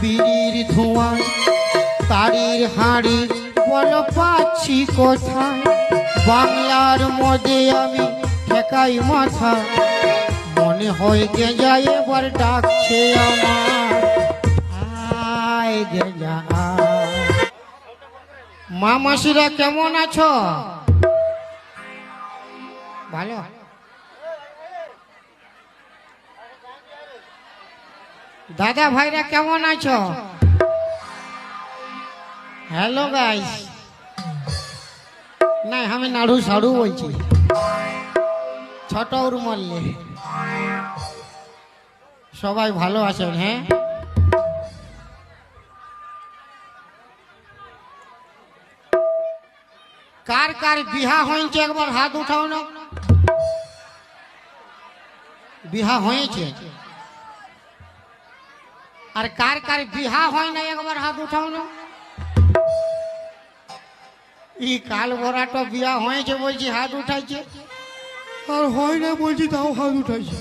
বিড়ির ধোঁয়া তারির হাঁড়ি বল পাচ্ছি কোথায়? বাংলার মধ্যে আমি ঠেকাই মাথা। মনে হয় গেঁজা এবার ডাকছে আমার। আয়। মা, মাসিরা কেমন আছো? ভালো? দাদা ভাইরা কেমন আছো? হ্যালো গাইস না আমি নাড়ু সাড়ু বলছি। ছোট উরমল্লে। সবাই ভালো আছেন হ্যাঁ? কার কার বিহা হয়েছে? একবার হাত উঠাও না। বিহা হয়েছে। আর কার কার বিহা হয় না একবার হাত উঠাও না। ই কাল ভরাটা বিয়া হয়েছে বলছি হাত উঠাইছে। আর হয় না বলছি তাও হাত উঠাইছে।